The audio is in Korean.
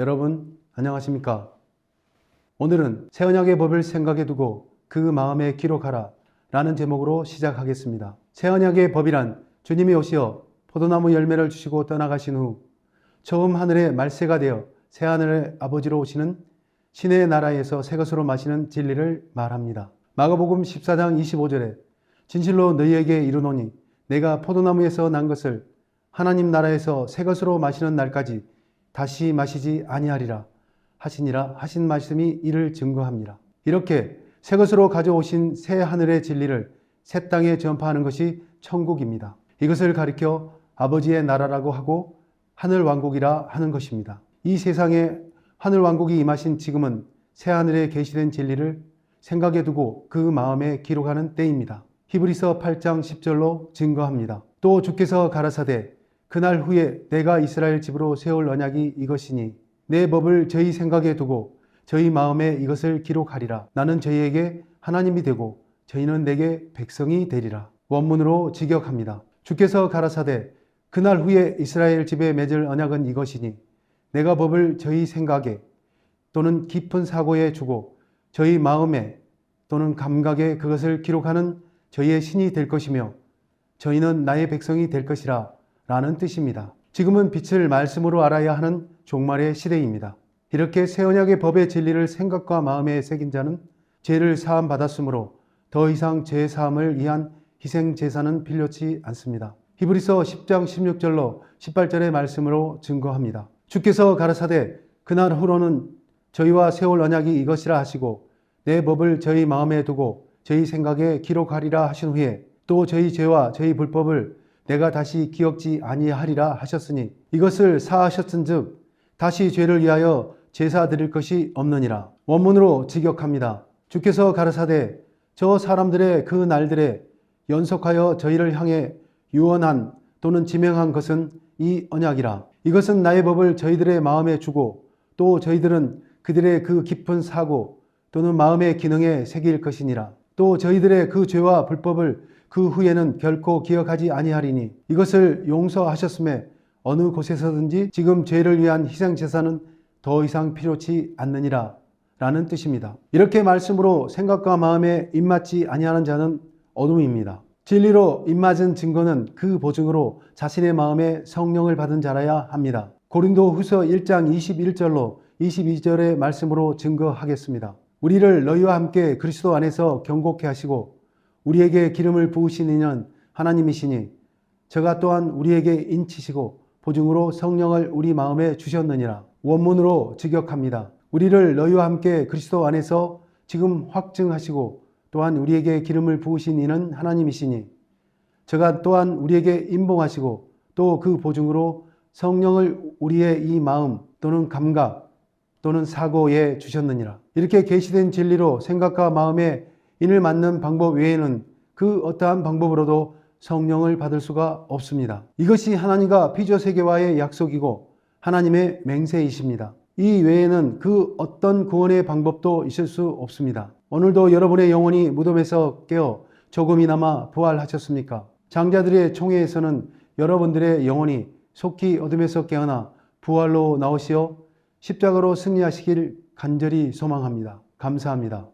여러분 안녕하십니까? 오늘은 새 언약의 법을 생각해 두고 그 마음에 기록하라 라는 제목으로 시작하겠습니다. 새 언약의 법이란 주님이 오시어 포도나무 열매를 주시고 떠나가신 후 처음 하늘의 말세가 되어 새 하늘의 아버지로 오시는 신의 나라에서 새 것으로 마시는 진리를 말합니다. 마가복음 14장 25절에 진실로 너희에게 이르노니 내가 포도나무에서 난 것을 하나님 나라에서 새 것으로 마시는 날까지 다시 마시지 아니하리라 하시니라 하신 말씀이 이를 증거합니다. 이렇게 새 것으로 가져오신 새 하늘의 진리를 새 땅에 전파하는 것이 천국입니다. 이것을 가리켜 아버지의 나라라고 하고 하늘 왕국이라 하는 것입니다. 이 세상에 하늘 왕국이 임하신 지금은 새 하늘에 계시된 진리를 생각해 두고 그 마음에 기록하는 때입니다. 히브리서 8장 10절로 증거합니다. 또 주께서 가라사대 그날 후에 내가 이스라엘 집으로 세울 언약이 이것이니 내 법을 저희 생각에 두고 저희 마음에 이것을 기록하리라. 나는 저희에게 하나님이 되고 저희는 내게 백성이 되리라. 원문으로 직역합니다. 주께서 가라사대 그날 후에 이스라엘 집에 맺을 언약은 이것이니 내가 법을 저희 생각에 또는 깊은 사고에 주고 저희 마음에 또는 감각에 그것을 기록하는 저희의 신이 될 것이며 저희는 나의 백성이 될 것이라 라는 뜻입니다. 지금은 빛을 말씀으로 알아야 하는 종말의 시대입니다. 이렇게 새 언약의 법의 진리를 생각과 마음에 새긴 자는 죄를 사함 받았으므로 더 이상 죄 사함을 위한 희생 제사는 필요치 않습니다. 히브리서 10장 16절로 18절의 말씀으로 증거합니다. 주께서 가라사대 그날 후로는 저희와 세월 언약이 이것이라 하시고 내 법을 저희 마음에 두고 저희 생각에 기록하리라 하신 후에 또 저희 죄와 저희 불법을 내가 다시 기억지 아니하리라 하셨으니 이것을 사하셨은즉 다시 죄를 위하여 제사 드릴 것이 없느니라. 원문으로 직역합니다. 주께서 가라사대 저 사람들의 그 날들에 연속하여 저희를 향해 유언한 또는 지명한 것은 이 언약이라. 이것은 나의 법을 저희들의 마음에 주고 또 저희들은 그들의 그 깊은 사고 또는 마음의 기능에 새길 것이니라. 또 저희들의 그 죄와 불법을 그 후에는 결코 기억하지 아니하리니 이것을 용서하셨음에 어느 곳에서든지 지금 죄를 위한 희생 제사는 더 이상 필요치 않느니라 라는 뜻입니다. 이렇게 말씀으로 생각과 마음에 입맞지 아니하는 자는 어둠입니다. 진리로 입맞은 증거는 그 보증으로 자신의 마음에 성령을 받은 자라야 합니다. 고린도 후서 1장 21절로 22절의 말씀으로 증거하겠습니다. 우리를 너희와 함께 그리스도 안에서 경고케 하시고 우리에게 기름을 부으신 이는 하나님이시니 저가 또한 우리에게 인치시고 보증으로 성령을 우리 마음에 주셨느니라. 원문으로 직역합니다. 우리를 너희와 함께 그리스도 안에서 지금 확증하시고 또한 우리에게 기름을 부으신 이는 하나님이시니 저가 또한 우리에게 임봉하시고 또 그 보증으로 성령을 우리의 이 마음 또는 감각 또는 사고에 주셨느니라. 이렇게 계시된 진리로 생각과 마음에 인을 맞는 방법 외에는 그 어떠한 방법으로도 성령을 받을 수가 없습니다. 이것이 하나님과 피조 세계와의 약속이고 하나님의 맹세이십니다. 이 외에는 그 어떤 구원의 방법도 있을 수 없습니다. 오늘도 여러분의 영혼이 무덤에서 깨어 조금이나마 부활하셨습니까? 장자들의 총회에서는 여러분들의 영혼이 속히 어둠에서 깨어나 부활로 나오시어 십자가로 승리하시길 간절히 소망합니다. 감사합니다.